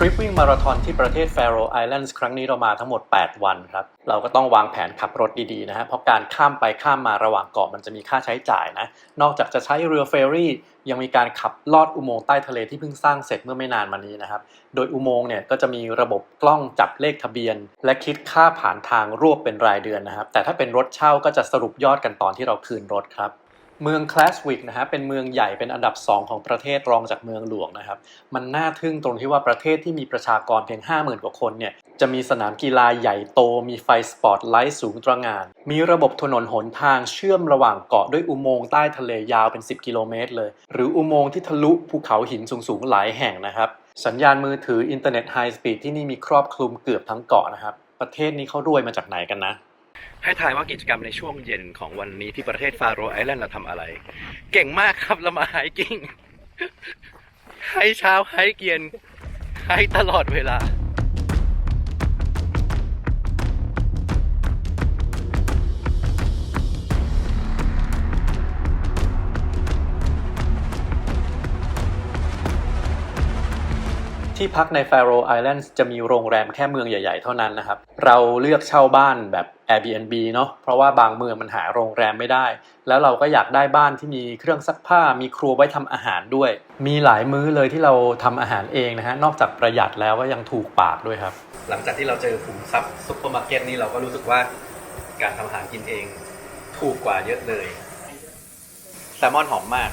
ทริปวิ่งมาราธอนที่ประเทศแฟโรไอแลนด์ครั้งนี้เรามาทั้งหมด 8 วันครับ เราก็ต้องวางแผนขับรถดีๆนะฮะ เพราะการข้ามไปข้ามมาระหว่างเกาะมันจะมีค่าใช้จ่ายนะ นอกจากจะใช้เรือเฟอร์รี่ ยังมีการขับลอดอุโมงค์ใต้ทะเลที่เพิ่งสร้างเสร็จเมื่อไม่นานมานี้นะครับ โดยอุโมงค์เนี่ยก็จะมีระบบกล้องจับเลขทะเบียน และคิดค่าผ่านทางรวบเป็นรายเดือนนะครับ แต่ถ้าเป็นรถเช่าก็จะสรุปยอดกันตอนที่เราคืนรถครับ เมืองคลาสวิกนะฮะเป็นเมืองใหญ่เป็นอันดับ 2 ของประเทศรองจากเมืองหลวงนะครับ มันน่าทึ่งตรงที่ว่าประเทศที่มีประชากรเพียง 50,000 กว่าคนเนี่ยจะมีสนามกีฬาใหญ่โต มีไฟสปอตไลท์สูงตระหงาน มีระบบถนนหนทางเชื่อมระหว่างเกาะด้วยอุโมงค์ใต้ทะเลยาวเป็น 10 กิโลเมตรเลย หรืออุโมงค์ที่ทะลุภูเขาหินสูงๆหลายแห่งนะครับ สัญญาณมือถืออินเทอร์เน็ตไฮสปีดที่นี่มีครอบคลุมเกือบทั้งเกาะนะครับประเทศนี้เขารวยมาจากไหนกันนะ ให้ทายว่ากิจกรรมในช่วงเย็นของวันนี้ที่ประเทศฟาโรไอแลนด์เราทำอะไร เก่งมากครับเรามาไฮกิ้งไฮเช้าไฮเกียนไฮตลอดเวลา ที่พักใน Faroe Islands จะมีโรงแรมแค่เมืองใหญ่ๆ เท่านั้นนะครับ เราเลือกเช่าบ้านแบบ Airbnb เนาะเพราะว่าบางเมืองมันหาโรงแรมไม่ได้ แล้วเราก็อยากได้บ้านที่มีเครื่องซักผ้า มีครัวไว้ทำอาหารด้วย มีหลายมื้อเลยที่เราทำอาหารเองนะฮะนอกจากประหยัดแล้วก็ยังถูกปากด้วยครับ หลังจากที่เราเจอขุมทรัพย์ซุปเปอร์มาร์เก็ตนี่เราก็รู้สึกว่าการทำอาหารกินเองถูกกว่าเยอะเลยแซลมอนหอมมาก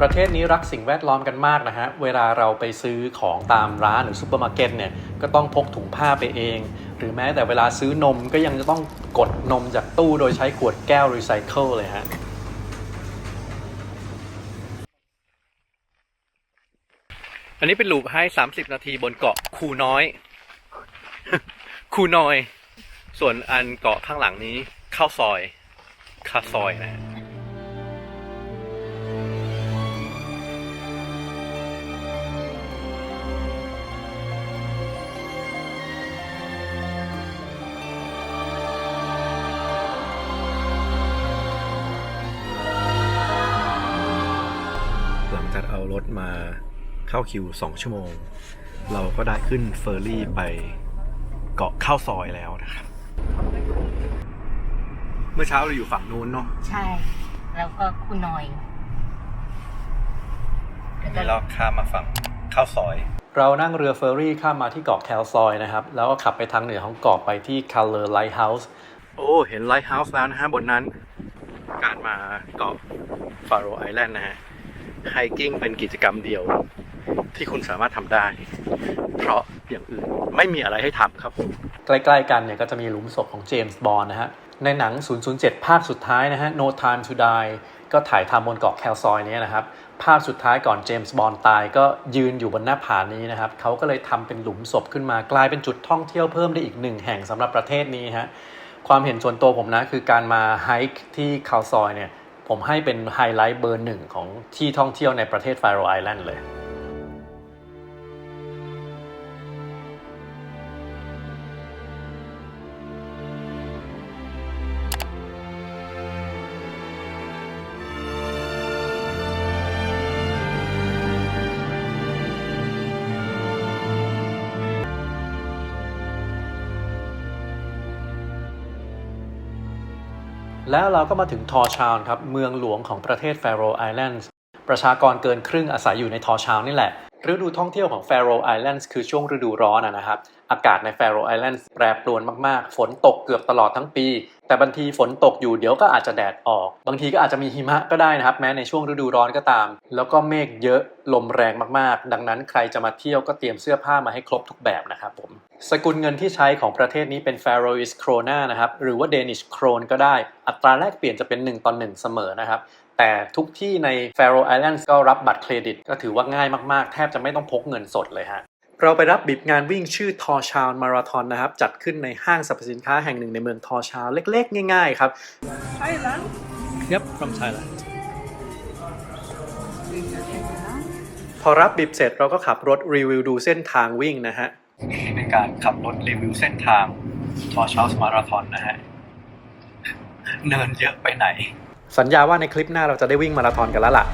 ประเทศนี้รักสิ่งแวดล้อมกันมากนะฮะ เวลาเราไปซื้อของตามร้านหรือซูเปอร์มาร์เก็ตเนี่ย ก็ต้องพกถุงผ้าไปเอง หรือแม้แต่เวลาซื้อนมก็ยังจะต้องกดนมจากตู้โดยใช้ขวดแก้วรีไซเคิลเลยฮะอันนี้เป็นลูปให้ 30 นาทีบนเกาะคูน้อย คูน้อย ส่วนอันเกาะข้างหลังนี้เข้าซอยคาซอยนะ ฮะหลังจากเอารถมาเข้าคิว 2 ชั่วโมง เราก็ได้ขึ้นเฟอร์รี่ไปเกาะข้าวซอยแล้วนะครับ เมื่อเช้าเราอยู่ฝั่งนู้นเนาะใช่ แล้วก็คุณนอยแล้วก็นี่เราข้ามมาฝั่งข้าวซอย เรานั่งเรือเฟอร์รี่ข้ามมาที่เกาะแคลซอยนะครับ แล้วก็ขับไปทางเหนือของเกาะไปที่ Color Lighthouse โอ้ เห็นไลท์เฮาส์แล้วนะฮะบนนั้น การมาเกาะฟาโรไอแลนด์นะฮะ ไฮกิ้งเป็นกิจกรรมเดียว ที่คุณสามารถทำได้ เพราะอย่างอื่นไม่มีอะไรให้ทำครับ ใกล้ๆกันเนี่ยก็จะมีหลุมศพของเจมส์บอนด์นะฮะ ในหนัง 007 ภาคสุดท้ายนะฮะ No Time to Die ก็ถ่ายทำบนเกาะแคลซอยนี้นะครับ ภาพสุดท้ายก่อนเจมส์บอนด์ตายก็ยืนอยู่บนหน้าผานี้นะครับ เขาก็เลยทำเป็นหลุมศพขึ้นมากลายเป็นจุดท่องเที่ยวเพิ่มได้อีกหนึ่งแห่งสำหรับประเทศนี้ฮะ ความเห็นส่วนตัวผมนะคือการมาไฮค์ที่คาลซอยเนี่ย ผมให้เป็นไฮไลท์เบอร์หนึ่งของที่ท่องเที่ยวในประเทศไฟโรไอแลนด์เลย แล้วเราก็มาถึงทอร์ชาวน์ครับ เมืองหลวงของประเทศแฟโรไอแลนด์ ประชากรเกินครึ่งอาศัยอยู่ในทอร์ชาวน์นี่แหละ ฤดูท่องเที่ยวของแฟโรไอแลนด์คือช่วงฤดูร้อนนะครับ อากาศในแฟโรไอแลนด์แปรปรวนมากๆ ฝนตกเกือบตลอดทั้งปี แต่บางทีฝนตกอยู่เดี๋ยวก็อาจจะแดดออก บางทีก็อาจจะมีหิมะก็ได้นะครับ แม้ในช่วงฤดูร้อนก็ตาม แล้วก็เมฆเยอะลมแรงมากๆ ดังนั้นใครจะมาเที่ยวก็เตรียมเสื้อผ้ามาให้ครบทุกแบบนะครับผม สกุลเงินที่ใช้ของประเทศนี้เป็น Faroese krona นะครับ หรือว่า Danish krone ก็ได้ อัตราแลกเปลี่ยนจะเป็น 1ต่อ1เสมอนะครับ แต่ทุกที่ใน Faroe Islands ก็รับบัตรเครดิต ก็ถือว่าง่ายมากๆ แทบจะไม่ต้องพกเงินสดเลยฮะเราไปรับบิบงานวิ่งชื่อทอชาวมาราธอนนะครับ จัดขึ้นในห้างสรรพสินค้าแห่งหนึ่งในเมืองทอชาวเล็กๆ ง่ายๆ ครับ Thailand Yep from Thailand พอรับบิบเสร็จเราก็ขับรถรีวิวดูเส้นทางวิ่งนะฮะนี่เป็นการขับรถรีวิวเส้นทางทอชาวมาราธอนนะฮะ เนินเยอะไปไหน สัญญาว่าในคลิปหน้าเราจะได้วิ่งมาราธอนกันแล้วล่ะ